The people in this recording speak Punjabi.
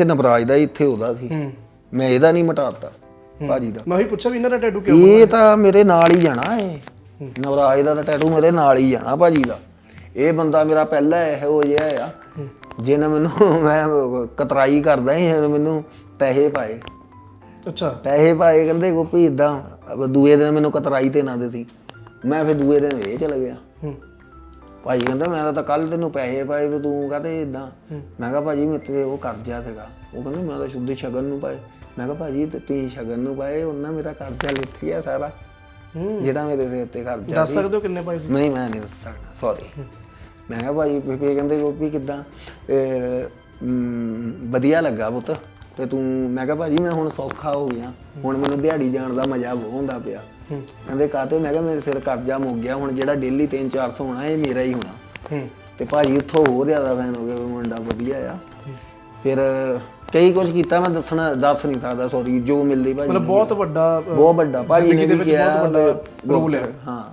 ਇੱਥੇ ਨਵਰਾਜ ਦਾ ਇੱਥੇ ਉਹਦਾ ਸੀ। ਹੂੰ। ਮੈਂ ਇਹਦਾ ਨਹੀਂ ਮਟਾਤਾ ਭਾਜੀ ਦਾ। ਮੈਂ ਵੀ ਪੁੱਛਿਆ ਵੀ ਇਹਨਾਂ ਦਾ ਟੈਟੂ ਕਿਉਂ ਇਹ ਤਾਂ ਮੇਰੇ ਨਾਲ ਹੀ ਜਾਣਾ ਏ ਨਵਰਾਜ ਦਾ ਤਾਂ ਟੈਟੂ ਮੇਰੇ ਨਾਲ ਹੀ ਜਾਣਾ ਭਾਜੀ ਦਾ। ਇਹ ਬੰਦਾ ਮੇਰਾ ਪਹਿਲਾ ਇਹੋ ਜਿਹਾ ਆ। ਜਿਹਨੇ ਮੈਨੂੰ ਮੈਂ ਕਤਰਾਈ ਕਰਦਾ ਇਹਨੇ ਮੈਨੂੰ ਪੈਸੇ ਪਾਏ। ਅੱਛਾ। ਪੈਸੇ ਪਾਏ ਕਹਿੰਦੇ ਗੋਪੀ ਇਦਾਂ ਦੂਏ ਦਿਨ ਮੈਨੂੰ ਕਤਰਾਈ ਤੇ ਨਾ ਦੇ ਸੀ ਮੈਂ ਫਿਰ ਦੂਏ ਦਿਨ ਇਹ ਚਲ ਗਿਆ। ਹੂੰ। ਭਾਜੀ ਕਹਿੰਦਾ ਮੈਂ ਤਾਂ ਕੱਲ ਤੈਨੂੰ ਪੈਸੇ ਪਾਏ ਵੀ ਤੂੰ ਕਹਤੇ ਇਦਾਂ ਮੈਂ ਕਿਹਾ ਭਾਜੀ ਮੇਰੇ ਤੇ ਉਹ ਕਰਜ਼ਾ ਸੀਗਾ। ਉਹ ਕਹਿੰਦਾ ਮੈਂ ਤਾਂ ਸ਼ੁੱਧ ਸ਼ਗਨ ਨੂੰ ਪਾਏ। ਮੈਂ ਕਿਹਾ ਭਾਜੀ ਤੇ ਤੁਸੀਂ ਸ਼ਗਨ ਨੂੰ ਪਾਏ ਉਹਨਾਂ ਮੇਰਾ ਕਰਜ਼ਾ ਲਿੱਥ ਗਿਆ ਸਾਰਾ। ਜਿਹੜਾ ਮੇਰੇ ਦੇ ਉੱਤੇ ਕਰਜ਼ਾ ਦੱਸ ਸਕਦੇ ਹੋ ਕਿੰਨੇ ਪਾਏ ਸੀ? ਨਹੀਂ ਮੈਂ ਨਹੀਂ ਦੱਸ ਸਕਦਾ ਸੌਰੀ ਮੈਂ ਕਿਹਾ ਭਾਜੀ ਬੀਬੀ ਕਹਿੰਦੇ ਗੋਪੀ ਕਿਦਾਂ? ਵਧੀਆ ਲੱਗਾ ਪੁੱਤ। ਤੇ ਤੂੰ ਮੈਂ ਕਿਹਾ ਭਾਜੀ ਮੈਂ ਹੁਣ ਸੌਖਾ ਹੋ ਗਿਆ। ਹੁਣ ਮੈਨੂੰ ਦਿਹਾੜੀ ਜਾਣ ਦਾ ਮਜ਼ਾ ਬਹੁਤ ਹੁੰਦਾ ਪਿਆ। ਕਹਿੰਦੇ ਕਾਤੇ? ਮੈਂ ਕਿਹਾ ਮੇਰੇ ਸਿਰ ਕਰਜ਼ਾ ਮੁੱਕ ਗਿਆ। ਹੁਣ ਜਿਹੜਾ ਡੇਲੀ 3-400 ਹੋਣਾ ਇਹ ਮੇਰਾ ਹੀ ਹੋਣਾ। ਤੇ ਭਾਜੀ ਉੱਥੋਂ ਹੋਰ ਜ਼ਿਆਦਾ ਫੈਨ ਹੋ ਵੀ ਮੁੰਡਾ ਵਧੀਆ ਆ। ਫਿਰ ਕਈ ਕੁਝ ਕੀਤਾ ਮੈਂ ਦੱਸਣਾ ਦੱਸ ਨਹੀਂ ਸਕਦਾ ਸੌਰੀ ਜੋ ਮਿਲ ਲਈ ਭਾਜੀ ਮਤਲਬ ਬਹੁਤ ਵੱਡਾ ਬਹੁਤ ਵੱਡਾ। ਭਾਜੀ ਨੇ ਵੀ ਕਿਹਾ ਬਹੁਤ ਵੱਡਾ role ਹੈ। ਹਾਂ।